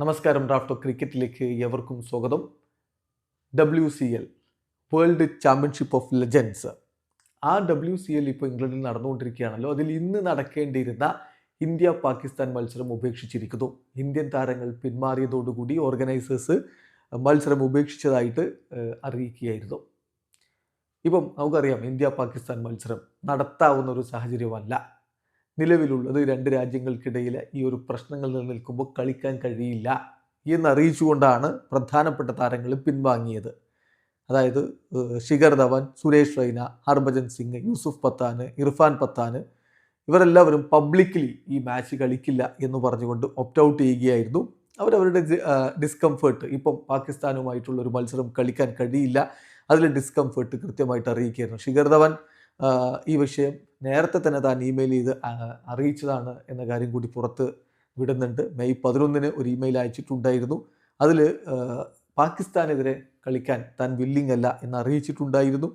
നമസ്കാരം ഡ്രാഫ്റ്റോ ക്രിക്കറ്റിലേക്ക് എവർക്കും സ്വാഗതം. W C L world championship of legends ആ ഡബ്ല്യു സി എൽ ഇപ്പോൾ ഇംഗ്ലണ്ടിൽ നടന്നുകൊണ്ടിരിക്കുകയാണല്ലോ. അതിൽ ഇന്ന് നടക്കേണ്ടിയിരുന്ന ഇന്ത്യ പാകിസ്ഥാൻ മത്സരം ഉപേക്ഷിച്ചിരിക്കുന്നു. ഇന്ത്യൻ താരങ്ങൾ പിന്മാറിയതോടുകൂടി ഓർഗനൈസേഴ്സ് മത്സരം ഉപേക്ഷിച്ചതായിട്ട് അറിയിക്കുകയായിരുന്നു. ഇപ്പം നമുക്കറിയാം ഇന്ത്യ പാകിസ്ഥാൻ മത്സരം നടത്താവുന്ന ഒരു സാഹചര്യമല്ല. നിലവിലുള്ളത് രണ്ട് രാജ്യങ്ങൾക്കിടയിലെ ഈ ഒരു പ്രശ്നങ്ങൾ നിലനിൽക്കുമ്പോൾ കളിക്കാൻ കഴിയില്ല എന്നറിയിച്ചുകൊണ്ടാണ് പ്രധാനപ്പെട്ട താരങ്ങൾ പിൻവാങ്ങിയത്. അതായത് ശിഖർ ധവൻ സുരേഷ് റൈന ഹർഭജൻ സിംഗ് യൂസുഫ് പത്താന് ഇർഫാൻ പത്താന് ഇവരെല്ലാവരും പബ്ലിക്കലി ഈ മാച്ച് കളിക്കില്ല എന്ന് പറഞ്ഞുകൊണ്ട് ഒപ്റ്റ് ഔട്ട് ചെയ്യുകയായിരുന്നു. അവരവരുടെ ഡിസ്കംഫേർട്ട് ഇപ്പം പാകിസ്ഥാനുമായിട്ടുള്ള ഒരു മത്സരം കളിക്കാൻ കഴിയില്ല. അതിലെ ഡിസ്കംഫേർട്ട് കൃത്യമായിട്ട് അറിയിക്കുകയായിരുന്നു. ശിഖർ ധവൻ ഈ വിഷയം നേരത്തെ തന്നെ താൻ ഇമെയിൽ ചെയ്ത് അറിയിച്ചതാണ് എന്ന കാര്യം കൂടി പുറത്ത് വിടുന്നുണ്ട്. മെയ് പതിനൊന്നിന് ഒരു ഇമെയിൽ അയച്ചിട്ടുണ്ടായിരുന്നു. അതിൽ പാകിസ്ഥാനെതിരെ കളിക്കാൻ താൻ വില്ലിംഗ് അല്ല എന്ന് അറിയിച്ചിട്ടുണ്ടായിരുന്നു.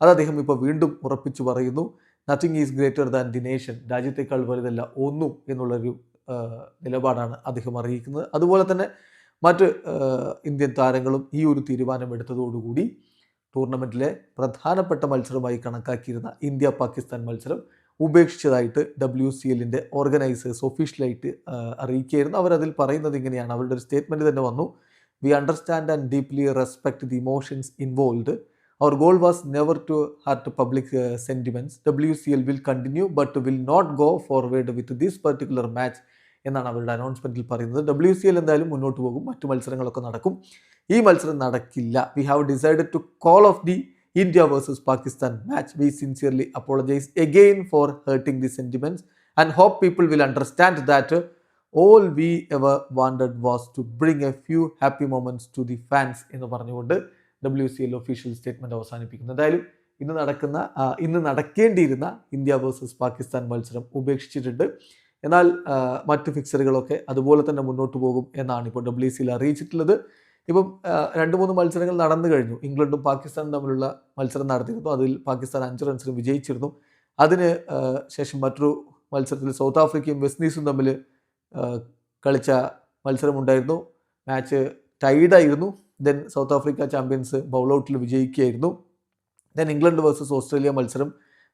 അത് അദ്ദേഹം ഇപ്പോൾ വീണ്ടും ഉറപ്പിച്ചു പറയുന്നു. Nothing is greater than the nation രാജ്യത്തേക്കാൾ വലുതല്ല ഒന്നും എന്നുള്ളൊരു നിലപാടാണ് അദ്ദേഹം അറിയിക്കുന്നത്. അതുപോലെ തന്നെ മറ്റ് ഇന്ത്യൻ താരങ്ങളും ഈ ഒരു തീരുമാനം എടുത്തതോടുകൂടി ടൂർണമെന്റിലെ പ്രധാനപ്പെട്ട മത്സരമായി കണക്കാക്കിയിരുന്ന ഇന്ത്യ പാകിസ്ഥാൻ മത്സരം ഉപേക്ഷിച്ചതായിട്ട് ഡബ്ല്യു സി എല്ലിന്റെ ഓർഗനൈസേഴ്സ് ഒഫീഷ്യലായിട്ട് അറിയിക്കുകയായിരുന്നു. അവരതിൽ പറയുന്നത് ഇങ്ങനെയാണ്. അവരുടെ ഒരു സ്റ്റേറ്റ്മെന്റ് തന്നെ വന്നു. We understand and deeply respect the emotions involved our goal was never to hurt public sentiments W C L will continue but will not go forward with this particular match എന്നാണ് അവരുടെ അനൗൺസ്മെന്റിൽ പറയുന്നത്. W C L എന്തായാലും മുന്നോട്ട് പോകും. മറ്റു മത്സരങ്ങളൊക്കെ നടക്കും. ഈ മത്സരം നടക്കില്ല. We have decided to call off the India versus Pakistan match we sincerely apologise again for hurting the sentiments and hope people will understand that all we ever wanted was to bring a few happy moments to the fans എന്ന് പറഞ്ഞുകൊണ്ട് W C L official statement അവസാനിപ്പിക്കുന്നു. എന്തായാലും ഇന്ന് നടക്കുന്ന ഇന്ന് നടക്കേണ്ടിയിരുന്ന India versus Pakistan മത്സരം ഉപേക്ഷിച്ചിട്ടുണ്ട്. എന്നാൽ മറ്റ് ഫിക്സറുകളൊക്കെ അതുപോലെ തന്നെ മുന്നോട്ട് പോകും എന്നാണ് ഇപ്പോൾ ഡബ്ല്യു സിയിൽ അറിയിച്ചിട്ടുള്ളത്. ഇപ്പം രണ്ട് മൂന്ന് മത്സരങ്ങൾ നടന്നു കഴിഞ്ഞു. ഇംഗ്ലണ്ടും പാകിസ്ഥാനും തമ്മിലുള്ള മത്സരം നടത്തിയിരുന്നു. അതിൽ പാകിസ്ഥാൻ അഞ്ച് റൺസിന് വിജയിച്ചിരുന്നു. അതിന് ശേഷം മറ്റൊരു മത്സരത്തിൽ സൗത്ത് ആഫ്രിക്കയും വെസ്റ്റ് ഇൻഡീസും തമ്മിൽ കളിച്ച മത്സരമുണ്ടായിരുന്നു. മാച്ച് ടൈഡായിരുന്നു ദെൻ സൗത്ത് ആഫ്രിക്ക ചാമ്പ്യൻസ് ബൗൾഔട്ടിൽ വിജയിക്കുകയായിരുന്നു. ദെൻ ഇംഗ്ലണ്ട് വേഴ്സസ് ഓസ്ട്രേലിയ മത്സരം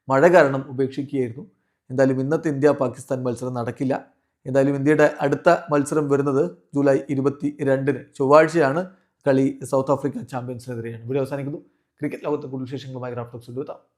മഴ കാരണം ഉപേക്ഷിക്കുകയായിരുന്നു. എന്തായാലും ഇന്നത്തെ ഇന്ത്യ പാകിസ്ഥാൻ മത്സരം നടക്കില്ല. എന്തായാലും ഇന്ത്യയുടെ അടുത്ത മത്സരം വരുന്നത് ജൂലൈ ഇരുപത്തി രണ്ടിന് ചൊവ്വാഴ്ചയാണ്. കളി സൗത്ത് ആഫ്രിക്ക ചാമ്പ്യൻസിനെതിരെയാണ്. ഇവിടെ അവസാനിക്കുന്നു. ക്രിക്കറ്റ് ലോകത്തെ കൂടുതൽ വിശേഷങ്ങളുമായി എടുത്താം